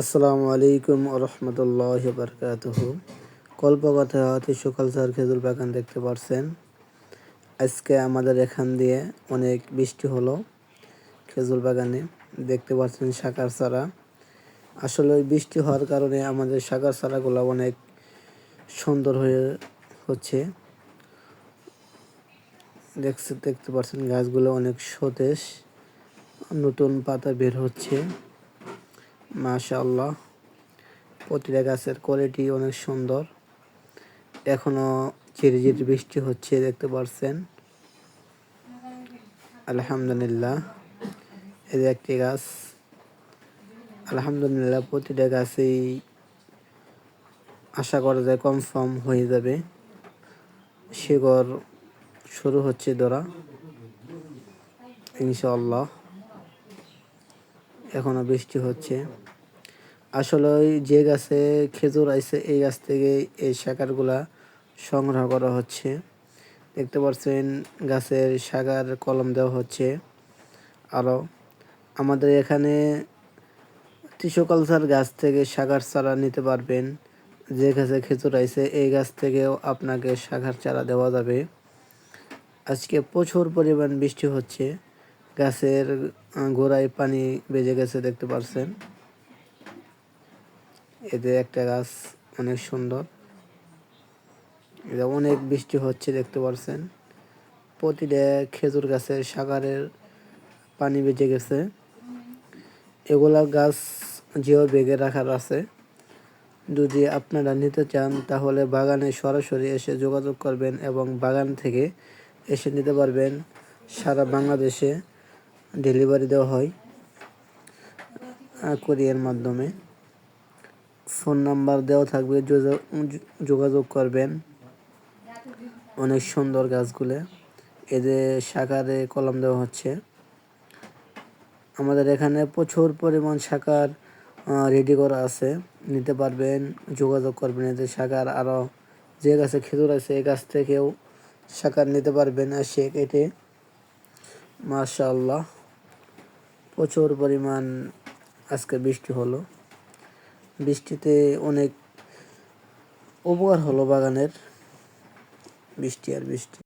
আসসালামু আলাইকুম রহমতুল্লাহ বরকাতুহ। কল্পকথা হতে সকাল স্যার খেজুর বাগান দেখতে পারছেন। আজকে আমাদের এখান দিয়ে অনেক বৃষ্টি হলো খেজুর বাগানে, দেখতে পাচ্ছেন শাকার চারা। আসলে বৃষ্টি হওয়ার কারণে আমাদের শাকার চারাগুলো অনেক সুন্দর হয়ে হচ্ছে। দেখতে পাচ্ছেন গাছগুলো অনেক সতেজ, নতুন পাতা বের হচ্ছে। মাশাআল্লাহ। প্রতিটা গাছের কোয়ালিটি অনেক সুন্দর। এখনও ঝিরি ঝিরি বৃষ্টি হচ্ছে, দেখতে পাচ্ছেন আলহামদুলিল্লাহ যে একটি গাছ। আলহামদুলিল্লাহ, প্রতিটা গাছেই আশা করা যায় কনফার্ম হয়ে যাবে। শিকড় শুরু হচ্ছে ধরা। ইনশাআল্লাহ, এখনও বৃষ্টি হচ্ছে। আসলে যে গাছে খেজুর আইছে, এই গাছ থেকে এই শাখারগুলা সংগ্রহ করা হচ্ছে। দেখতে পাচ্ছেন গাছের শাখার কলম দেওয়া হচ্ছে। আরও আমাদের এখানে টিস্যু কালচার গাছ থেকে শাখার চারা নিতে পারবেন। যে গাছে খেজুর আইছে, এই গাছ থেকেও আপনাকে শাখার চারা দেওয়া যাবে। আজকে প্রচুর পরিমাণ বৃষ্টি হচ্ছে। গাছের গোড়ায় পানি বেজে গেছে, দেখতে পাচ্ছেন এতে একটা গাছ অনেক সুন্দর। এটা অনেক বৃষ্টি হচ্ছে, দেখতে পাচ্ছেন প্রতিটা খেজুর গাছের সাগারের পানি বেজে গেছে। এগুলা গাছ যেও বেগে রাখার আছে। যদি আপনারা নিতে চান, তাহলে বাগানে সরাসরি এসে যোগাযোগ করবেন এবং বাগান থেকে এসে নিতে পারবেন। সারা বাংলাদেশে ডেলিভারি দেওয়া হয় কোরিয়ার মাধ্যমে। ফোন নাম্বার দেওয়া থাকবে যোগাযোগ করবেন। অনেক সুন্দর গাছগুলো। এদের শাখারে কলম দেওয়া হচ্ছে। আমাদের এখানে প্রচুর পরিমাণ শাখার রেডি করা আছে। নিতে পারবেন, যোগাযোগ করবেন। এদের শাখার আরও যে গাছে খেজুর আছে, এই গাছ থেকেও শাখার নিতে পারবেন আর সে কেটে। মাশাআল্লাহ। প্রচুর পরিমাণ আজকে বৃষ্টি হলো। বৃষ্টিতে অনেক উপকার হলো বাগানের বৃষ্টি আর বৃষ্টি।